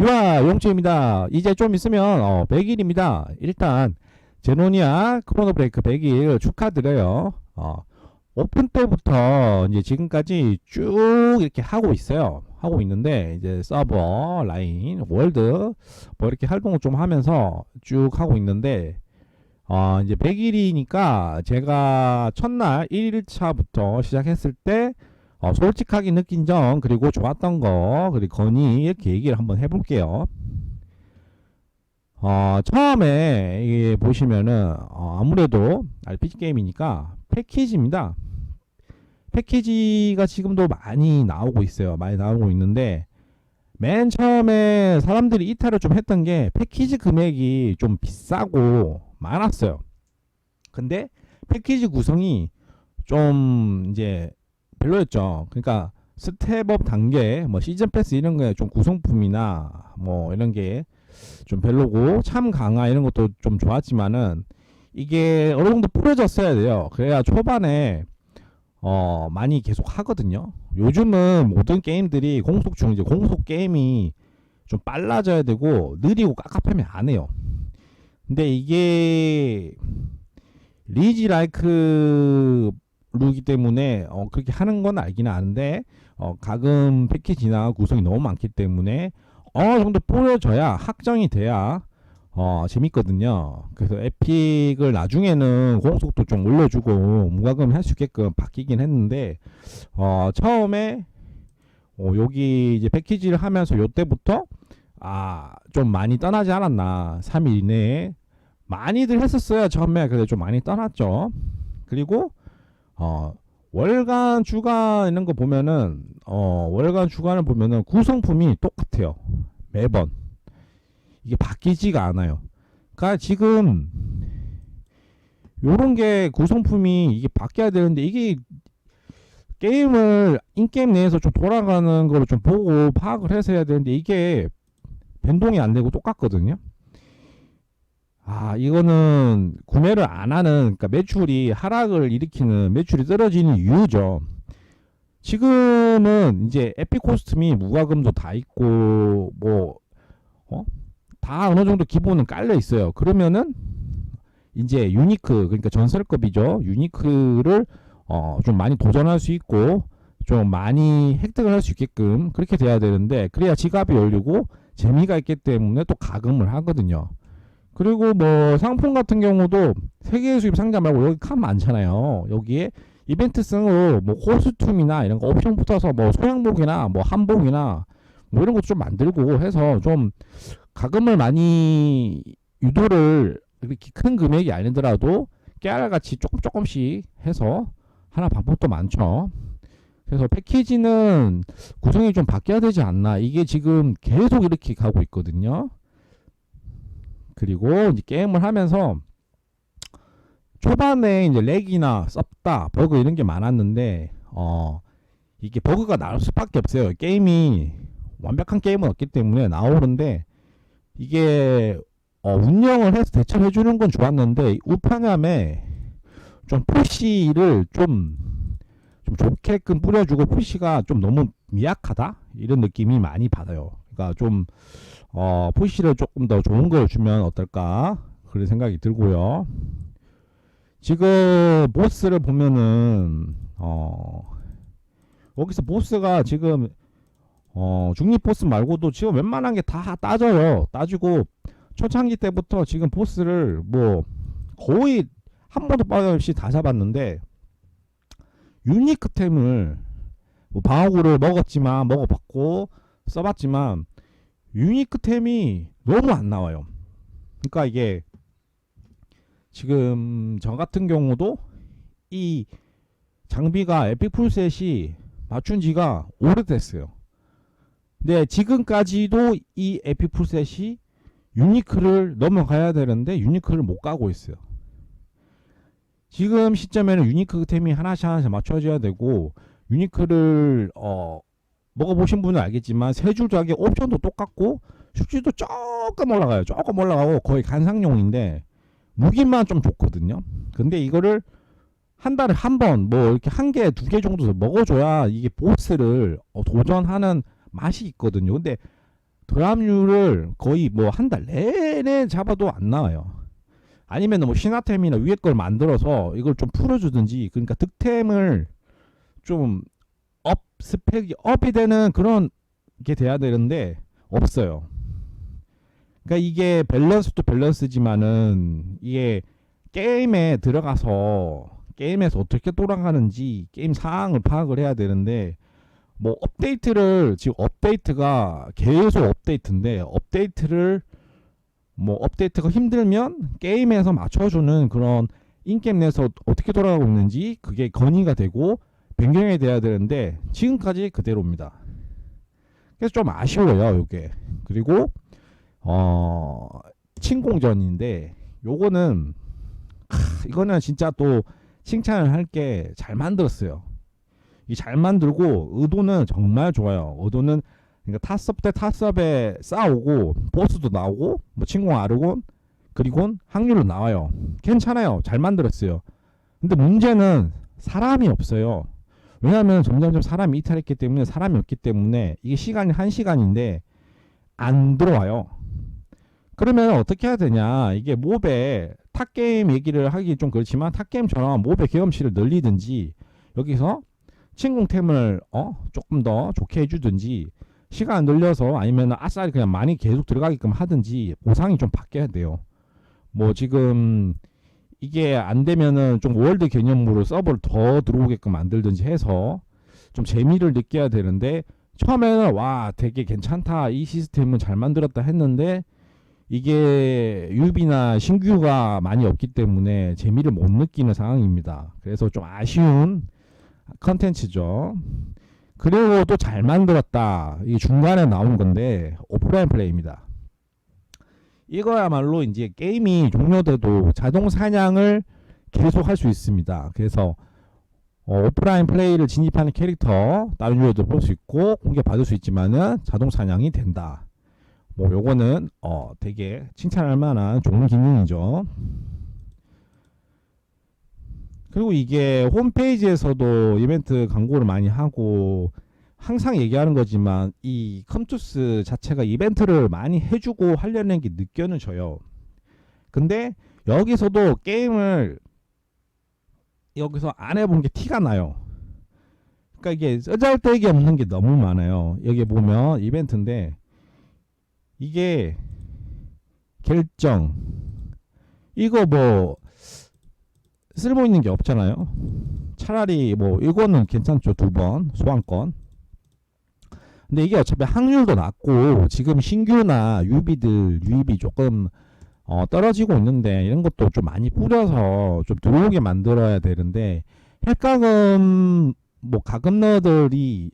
유아 용주입니다. 이제 좀 있으면 어, 100일입니다. 일단 제노니아 크로노 브레이크 100일 축하드려요. 어, 오픈 때부터 이제 지금까지 쭉 이렇게 하고 있어요. 하고 있는데 이제 서버, 라인, 월드 뭐 이렇게 활동을 좀 하면서 쭉 하고 있는데 어, 이제 100일이니까 제가 첫날 1일차부터 시작했을 때 어, 솔직하게 느낀 점 그리고 좋았던 거 그리고 건의 이렇게 얘기를 한번 해볼게요. 어, 처음에 이게 보시면은 어, 아무래도 RPG 게임이니까 패키지입니다. 패키지가 지금도 많이 나오고 있어요. 많이 나오고 있는데 맨 처음에 사람들이 이탈을 좀 했던 게 패키지 금액이 좀 비싸고 많았어요. 근데 패키지 구성이 좀 이제 별로였죠. 그러니까 스텝업 단계, 뭐 시즌 패스 이런 거에 좀 구성품이나 뭐 이런 게 좀 별로고 참 강화 이런 것도 좀 좋았지만은 이게 어느 정도 뿌려졌어야 돼요. 그래야 초반에 어 많이 계속 하거든요. 요즘은 모든 게임들이 공속 중 이제 공속 게임이 좀 빨라져야 되고 느리고 깝깝하면 안 해요. 근데 이게 리지 라이크 루기 때문에 어 그렇게 하는 건 알기는 아는데 어 가금 패키지나 구성이 너무 많기 때문에 어느 정도 뿌려져야 확정이 돼야 어 재밌거든요. 그래서 에픽을 나중에는 공속도 좀 올려주고 무과금 할 수 있게끔 바뀌긴 했는데 어 처음에 어 여기 이제 패키지를 하면서 요때부터 아 좀 많이 떠나지 않았나 3일 이내에 많이들 했었어요 처음에 근데 좀 많이 떠났죠. 그리고 어 월간 주간 이런 거 보면은 어 월간 주간을 보면은 구성품이 똑같아요. 매번. 이게 바뀌지가 않아요. 그러니까 지금 요런 게 구성품이 이게 바뀌어야 되는데 이게 게임을 인게임 내에서 좀 돌아가는 거를 좀 보고 파악을 해서 해야 되는데 이게 변동이 안 되고 똑같거든요 아, 이거는 구매를 안 하는, 그러니까 매출이 하락을 일으키는 매출이 떨어지는 이유죠. 지금은 이제 에픽 코스튬이 무과금도 다 있고, 뭐, 어? 다 어느 정도 기본은 깔려 있어요. 그러면은 이제 유니크, 그러니까 전설급이죠. 유니크를 어, 좀 많이 도전할 수 있고, 좀 많이 획득을 할 수 있게끔 그렇게 돼야 되는데, 그래야 지갑이 열리고 재미가 있기 때문에 또 가금을 하거든요. 그리고 뭐 상품 같은 경우도 세계 수입 상자 말고 여기 칸 많잖아요. 여기에 이벤트성으로 뭐 코스튬이나 이런 거 옵션 붙어서 뭐 소양복이나 뭐 한복이나 뭐 이런 것도 좀 만들고 해서 좀 가금을 많이 유도를 이렇게 큰 금액이 아니더라도 깨알같이 조금 조금씩 해서 하나 방법도 많죠. 그래서 패키지는 구성이 좀 바뀌어야 되지 않나. 이게 지금 계속 이렇게 가고 있거든요. 그리고 이제 게임을 하면서 초반에 이제 렉이나 썩다 버그 이런 게 많았는데 어 이게 버그가 나올 수밖에 없어요. 게임이 완벽한 게임은 없기 때문에 나오는데 이게 어 운영을 해서 대처를 해주는 건 좋았는데 우편함에 좀 푸시를 좀, 좀 좋게끔 뿌려주고 푸시가 좀 너무 미약하다 이런 느낌이 많이 받아요. 그러니까 좀 어, 푸시를 조금 더 좋은 걸 주면 어떨까 그런 생각이 들고요. 지금 보스를 보면은 어 여기서 보스가 지금 어 중립 보스 말고도 지금 웬만한 게 다 따져요. 따지고 초창기 때부터 지금 보스를 뭐 거의 한 번도 빠짐없이 다 잡았는데 유니크템을 뭐 방어구를 먹었지만 먹어봤고 써봤지만 유니크템이 너무 안 나와요. 그러니까 이게 지금 저 같은 경우도 이 장비가 에픽 풀셋이 맞춘 지가 오래됐어요. 근데 지금까지도 이 에픽 풀셋이 유니크를 넘어가야 되는데 유니크를 못 가고 있어요. 지금 시점에는 유니크 템이 하나씩 하나씩 맞춰져야 되고 유니크를 어 먹어보신 분은 알겠지만 세줄 자기 옵션도 똑같고 숙지도 조금 올라가요. 조금 올라가고 거의 간상용인데 무기만 좀 좋거든요. 근데 이거를 한 달에 한 번 뭐 이렇게 한 개, 두 개 정도 먹어줘야 이게 보스를 어, 도전하는 맛이 있거든요. 근데 드랍률을 거의 뭐 한 달 내내 잡아도 안 나와요. 아니면 뭐 신화템이나 위에 걸 만들어서 이걸 좀 풀어주든지 그러니까 득템을 좀 업 스펙이 업이 되는 그런 게 돼야 되는데 없어요. 그러니까 이게 밸런스도 밸런스지만은 이게 게임에 들어가서 게임에서 어떻게 돌아가는지 게임 상황을 파악을 해야 되는데 뭐 업데이트를 지금 업데이트가 계속 업데이트인데 업데이트를 뭐 업데이트가 힘들면 게임에서 맞춰주는 그런 인게임 내에서 어떻게 돌아가고 있는지 그게 건의가 되고 변경이 돼야 되는데 지금까지 그대로입니다. 그래서 좀 아쉬워요, 요게. 그리고 어 친공전인데 요거는 크, 이거는 진짜 또 칭찬을 할 게 잘 만들었어요. 이 잘 만들고 의도는 정말 좋아요. 의도는 그러니까 타섭 대 타섭에 싸우고 보스도 나오고 뭐 친공 아르곤 그리고 확률로 나와요. 괜찮아요. 잘 만들었어요. 근데 문제는 사람이 없어요. 왜냐하면 점점점 사람이 이탈했기 때문에 사람이 없기 때문에 이게 시간이 한 시간인데 안 들어와요. 그러면 어떻게 해야 되냐? 이게 몹에 탑 게임 얘기를 하기 좀 그렇지만 탑 게임처럼 몹의 경험치를 늘리든지 여기서 친공템을 어 조금 더 좋게 해주든지 시간 늘려서 아니면 아싸리 그냥 많이 계속 들어가게끔 하든지 보상이 좀 바뀌어야 돼요. 뭐 지금 이게 안 되면은 좀 월드 개념으로 서버를 더 들어오게끔 만들든지 해서 좀 재미를 느껴야 되는데 처음에는 와 되게 괜찮다 이 시스템은 잘 만들었다 했는데 이게 유비나 신규가 많이 없기 때문에 재미를 못 느끼는 상황입니다. 그래서 좀 아쉬운 컨텐츠죠. 그리고 또 잘 만들었다. 이 중간에 나온 건데 오프라인 플레이입니다. 이거야말로 이제 게임이 종료돼도 자동 사냥을 계속 할 수 있습니다. 그래서 어, 오프라인 플레이를 진입하는 캐릭터 다른 유저도 볼 수 있고 공개 받을 수 있지만은 자동 사냥이 된다. 뭐 요거는 어 되게 칭찬할 만한 좋은 기능이죠. 그리고 이게 홈페이지에서도 이벤트 광고를 많이 하고 항상 얘기하는 거지만 이 컴투스 자체가 이벤트를 많이 해주고 하려는 게 느껴져요. 근데 여기서도 게임을 여기서 안 해본 게 티가 나요. 그러니까 이게 쓰잘데기 없는 게 너무 많아요. 여기 보면 이벤트인데 이게 결정 이거 뭐 쓸모 있는 게 없잖아요. 차라리 뭐 이거는 괜찮죠 두 번 소환권. 근데 이게 어차피 확률도 낮고 지금 신규나 유비들 유입이 조금 어, 떨어지고 있는데 이런 것도 좀 많이 뿌려서 좀 들어오게 만들어야 되는데 헬가금 뭐 가금너들이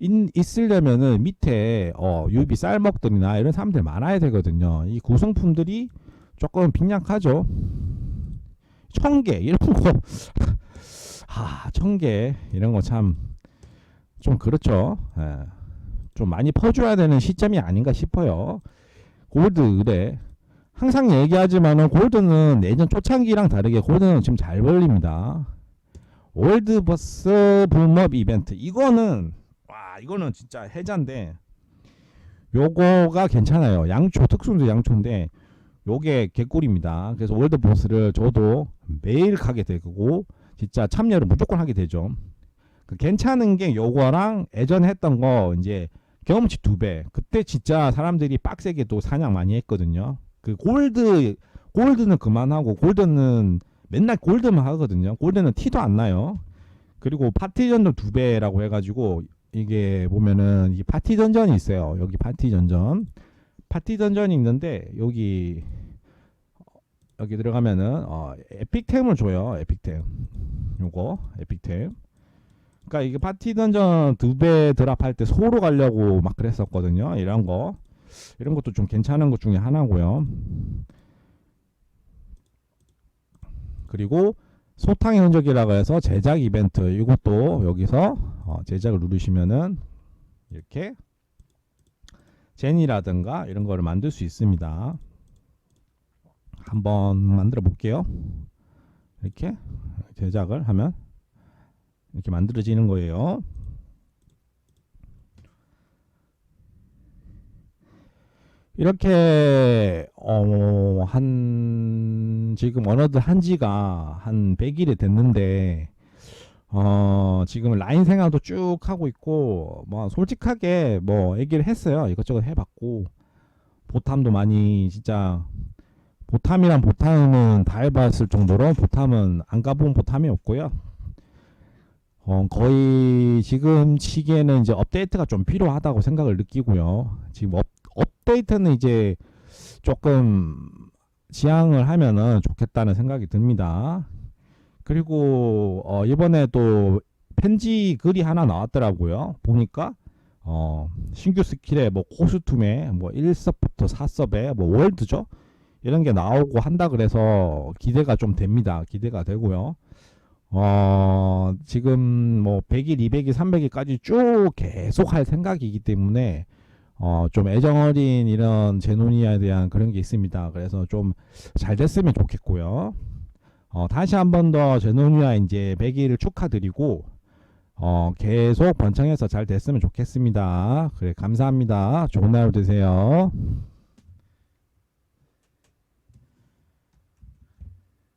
있, 있으려면은 밑에 어, 유비 쌀먹들이나 이런 사람들 많아야 되거든요. 이 구성품들이 조금 빈약하죠. 청개 이런 거, 아 청개 이런 거 참 좀 그렇죠. 예. 좀 많이 퍼줘야 되는 시점이 아닌가 싶어요. 골드 의뢰 항상 얘기하지만은 골드는 예전 초창기랑 다르게 골드는 지금 잘 벌립니다. 월드버스 붐업 이벤트 이거는 와 이거는 진짜 해자인데 요거가 괜찮아요. 양초 특수도 양초인데 요게 개꿀입니다. 그래서 월드버스를 저도 매일 가게 되고 진짜 참여를 무조건 하게 되죠. 그 괜찮은 게 요거랑 예전에 했던 거 이제 경험치 두 배. 그때 진짜 사람들이 빡세게 또 사냥 많이 했거든요. 그 골드 골드는 그만하고 골드는 맨날 골드만 하거든요. 골드는 티도 안 나요. 그리고 파티 던전 두 배라고 해가지고 이게 보면은 이 파티 던전이 있어요. 여기 파티 던전, 파티 던전이 있는데 여기 여기 들어가면은 어, 에픽템을 줘요. 에픽템. 요거 에픽템. 그러니까 이게 파티 던전 두 배 드랍할 때 소로 가려고 막 그랬었거든요. 이런 거. 이런 것도 좀 괜찮은 것 중에 하나고요. 그리고 소탕의 흔적이라고 해서 제작 이벤트 이것도 여기서 어, 제작을 누르시면은 이렇게 제니라든가 이런 거를 만들 수 있습니다. 한번 만들어 볼게요. 이렇게 제작을 하면 이렇게 만들어지는 거예요. 이렇게 어, 한 지금 언어들 한 지가 한 100일이 됐는데 어, 지금 라인 생활도 쭉 하고 있고 뭐 솔직하게 뭐 얘기를 했어요. 이것저것 해봤고 보탐도 많이 진짜 보탐이란 보탐은 다 해봤을 정도로 보탐은 안 가본 보탐이 없고요. 어, 거의 지금 시기에는 이제 업데이트가 좀 필요하다고 생각을 느끼고요. 지금 업, 업데이트는 이제 조금 지향을 하면은 좋겠다는 생각이 듭니다. 그리고 어, 이번에 또 편지 글이 하나 나왔더라고요. 보니까 어, 신규 스킬에 뭐 코스튬에 뭐 1섭부터 4섭에 뭐 월드죠. 이런 게 나오고 한다 그래서 기대가 좀 됩니다. 기대가 되고요. 어, 지금 뭐 100일, 200일, 300일까지 쭉 계속 할 생각이기 때문에 어, 좀 애정 어린 이런 제노니아에 대한 그런 게 있습니다. 그래서 좀 잘 됐으면 좋겠고요. 어, 다시 한 번 더 제노니아 이제 100일을 축하드리고 어, 계속 번창해서 잘 됐으면 좋겠습니다. 그래, 감사합니다. 좋은 하루 되세요.